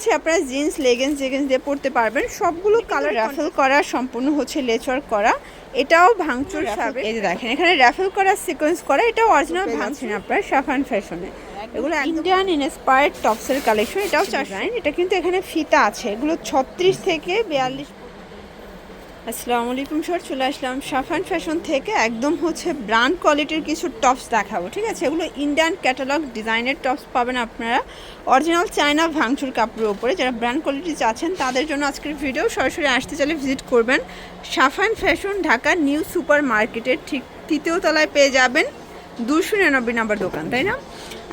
হচ্ছে আপনারা jeans leggings jeggings দিয়ে পরতে পারবেন। সবগুলো কালার র্যাফেল করা সম্পূর্ণ হচ্ছে লেচর করা। এটাও ভাঙচুর সাবে এই যে দেখেন এখানে র্যাফেল করা সিকোয়েন্স করা এটাও অরিজিনাল ভাঙছেন আপনারা সাফান ফ্যাশনে এগুলো ইন্ডিয়ান ইনস্পায়ার্ড টপসের কালেকশন এটাও চার এটা কিন্তু এখানে ফিতা আছে। এগুলো ছত্রিশ থেকে বিয়াল্লিশ আসসালামু আলাইকুম স্যার, চলে আসলাম সাফান ফ্যাশন থেকে। একদম হচ্ছে ব্র্যান্ড কোয়ালিটির কিছু টপস দেখাবো, ঠিক আছে? এগুলো ইন্ডিয়ান ক্যাটালগ ডিজাইনের টপস পাবেন আপনারা। অরিজিনাল চায়না ভাঙচুর কাপড়ের উপরে। যারা ব্র্যান্ড কোয়ালিটি চাচ্ছেন, তাদের জন্য আজকের ভিডিও সরাসরি আসতে চাইলে ভিজিট করবেন Safan fashion Dhaka new super মার্কেটের ঠিক তৃতীয় তলায় পেয়ে যাবেন দুশো নিরানব্বই নাম্বার দোকান, তাই না?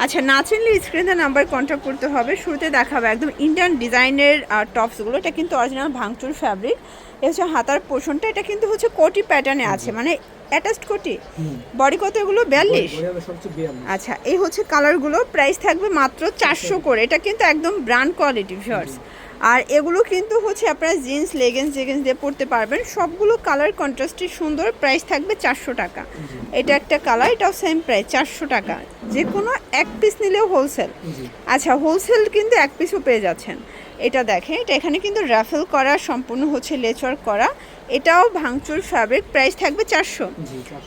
আচ্ছা না চিনলে স্ক্রিনে নাম্বার কন্ট্যাক্ট করতে হবে। শুরুতে দেখাবো একদম ইন্ডিয়ান ডিজাইনের টপসগুলো এটা কিন্তু অরিজিনাল ভাঙচুর ফ্যাব্রিক এ হচ্ছে হাতার পোষণটা এটা কিন্তু হচ্ছে কোটি প্যাটার্নে আছে। মানে অ্যাটাচড কোটি। বডি কত এগুলো? বিয়াল্লিশ? আচ্ছা এই হচ্ছে কালারগুলো প্রাইস থাকবে মাত্র চারশো করে। এটা কিন্তু একদম ব্র্যান্ড কোয়ালিটি ভিউয়ার্স আর এগুলো কিন্তু হচ্ছে আপনারা জিন্স লেগেন্স জেগেন্স দিয়ে পরতে পারবেন। সবগুলো কালার কন্ট্রাস্টই সুন্দর প্রাইস থাকবে চারশো টাকা। এটা একটা কালার এটাও সেম প্রাইস চারশো টাকা। যে কোনো এক পিস নিলেও হোলসেল আচ্ছা হোলসেল কিন্তু এক পিসও পেয়ে যাচ্ছেন। এটা দেখেন এটা এখানে কিন্তু রাফেল করা সম্পূর্ণ হচ্ছে লেচর করা। এটাও ভাঙচুর ফ্যাব্রিক প্রাইস থাকবে চারশো।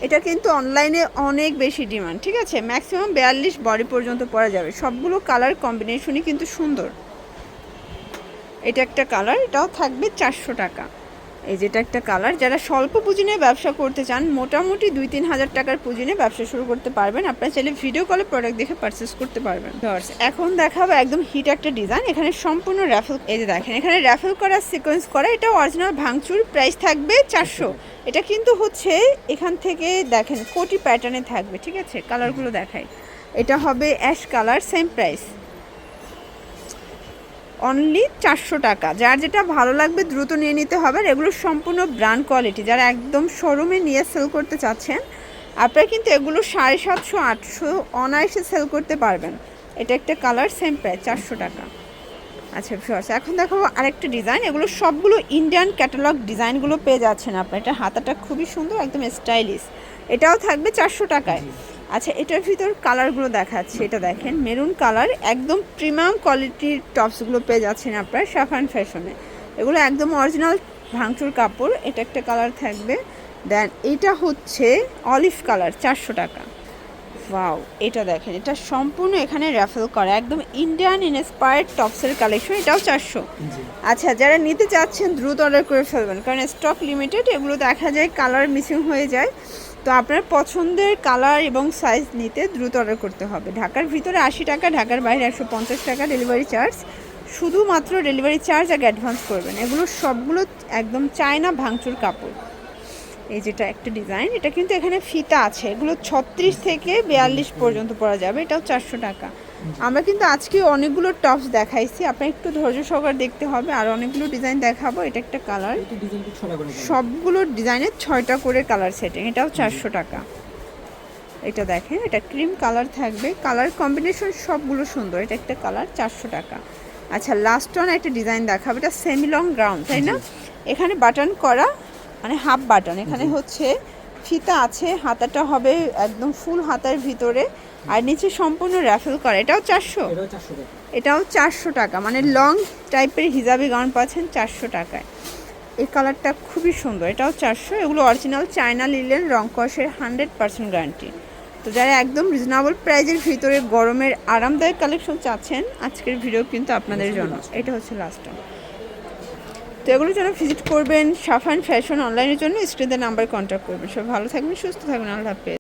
এটা কিন্তু অনলাইনে অনেক বেশি ডিমান্ড ঠিক আছে? ম্যাক্সিমাম বিয়াল্লিশ বডি পর্যন্ত পরা যাবে। সবগুলো কালার কম্বিনেশনই কিন্তু সুন্দর। এটা একটা কালার এটাও থাকবে চারশো টাকা। এই যেটা একটা কালার, যারা স্বল্প পুঁজি নিয়ে ব্যবসা করতে চান, মোটামুটি দুই তিন হাজার টাকার পুঁজি নিয়ে ব্যবসা শুরু করতে পারবেন। আপনারা চাইলে ভিডিও কলে প্রোডাক্ট দেখে পারচেস করতে পারবেন। এখন দেখাবো একদম হিট একটা ডিজাইন এখানে সম্পূর্ণ র্যাফেল এই যে দেখেন, এখানে র্যাফেল করা সিকোয়েন্স করা, এটা অরিজিনাল ভাঙচুর প্রাইস থাকবে চারশো। এটা কিন্তু হচ্ছে এখান থেকে দেখেন কোটি প্যাটার্নে থাকবে, ঠিক আছে? কালারগুলো দেখাই। এটা হবে ash colour same price only চারশো টাকা। যার যেটা ভালো লাগবে দ্রুত নিয়ে নিতে হবে এগুলো সম্পূর্ণ ব্র্যান্ড কোয়ালিটি যারা একদম শোরুমে নিয়ে সেল করতে চাচ্ছেন, আপনারা কিন্তু এগুলো সাড়ে সাতশো, আটশো অনায়াসে সেল করতে পারবেন। এটা একটা কালার সেম প্রাইস চারশো টাকা। আচ্ছা এখন দেখাবো আরেকটা ডিজাইন এগুলো সবগুলো ইন্ডিয়ান ক্যাটালগ ডিজাইনগুলো পেয়ে যাচ্ছেন আপনার এটা হাতাটা খুবই সুন্দর, একদম স্টাইলিশ এটাও থাকবে চারশো টাকায়। আচ্ছা এটার ভিতর কালারগুলো দেখাচ্ছে এটা দেখেন। মেরুন কালার একদম প্রিমিয়াম কোয়ালিটির টপসগুলো পেয়ে যাচ্ছেন আপনার সাফান ফ্যাশনে এগুলো একদম অরিজিনাল ভাঙচুর কাপড় এটা একটা কালার থাকবে। দেন এটা হচ্ছে অলিভ কালার চারশো টাকা। ওয়াও এটা দেখেন এটা সম্পূর্ণ এখানে র্যাফেল করা একদম ইন্ডিয়ান ইনস্পায়ার্ড টপসের কালেকশন এটাও চারশো। আচ্ছা যারা নিতে চাচ্ছেন দ্রুত অর্ডার করে ফেলবেন কারণ স্টক লিমিটেড এগুলো দেখা যায় কালার মিসিং হয়ে যায়। তো আপনার পছন্দের কালার এবং সাইজ নিতে দ্রুত অর্ডার করতে হবে। ঢাকার ভিতরে আশি টাকা, ঢাকার বাইরে একশো পঞ্চাশ টাকা ডেলিভারি চার্জ শুধুমাত্র ডেলিভারি চার্জ আগে অ্যাডভান্স করবেন। এগুলো সবগুলো একদম চায়না ভাঙচুর কাপড়। এই যেটা একটা ডিজাইন এটা কিন্তু এখানে ফিতা আছে। এগুলো ছত্রিশ থেকে বিয়াল্লিশ পর্যন্ত পরা যাবে। এটাও চারশো টাকা। আমরা কিন্তু আজকে অনেকগুলো টপস দেখাইছি। আপনার একটু ধৈর্য সহকার দেখতে হবে। আর অনেকগুলো ডিজাইন দেখাবো। এটা একটা কালার সবগুলো ডিজাইনের ছয়টা করে কালার সেটিং এটাও চারশো টাকা। এটা দেখেন এটা ক্রিম কালার থাকবে। কালার কম্বিনেশন সবগুলো সুন্দর। এটা একটা কালার চারশো টাকা। আচ্ছা লাস্ট ওয়ান একটা ডিজাইন দেখাবো। এটা সেমি লং গ্রাউন্ড তাই না? এখানে বাটন করা মানে হাফ বাটন এখানে হচ্ছে ফিতা আছে হাতাটা হবে একদম ফুল হাতার ভিতরে আর নিচে সম্পূর্ণ র্যাফেল করা। এটাও চারশো? এটাও চারশো টাকা। মানে লং টাইপের হিজাবি গাউন পাচ্ছেন চারশো টাকায়। এই কালারটা খুবই সুন্দর এটাও চারশো। এগুলো অরিজিনাল চায়না লিলেন রং কষের হান্ড্রেড পার্সেন্ট গ্যারান্টি তো যারা একদম রিজনেবল প্রাইজের ভিতরে গরমের আরামদায়ক কালেকশন চাচ্ছেন আজকের ভিডিও কিন্তু আপনাদের জন্য। এটা হচ্ছে লাস্ট এগুলোর যারা ভিজিট করবেন, সাফান ফ্যাশন অনলাইনের জন্য স্ক্রিনে নাম্বার কন্ট্যাক্ট করবেন। সব ভালো থাকবেন, সুস্থ থাকবেন, আল্লাহ হাফেজ।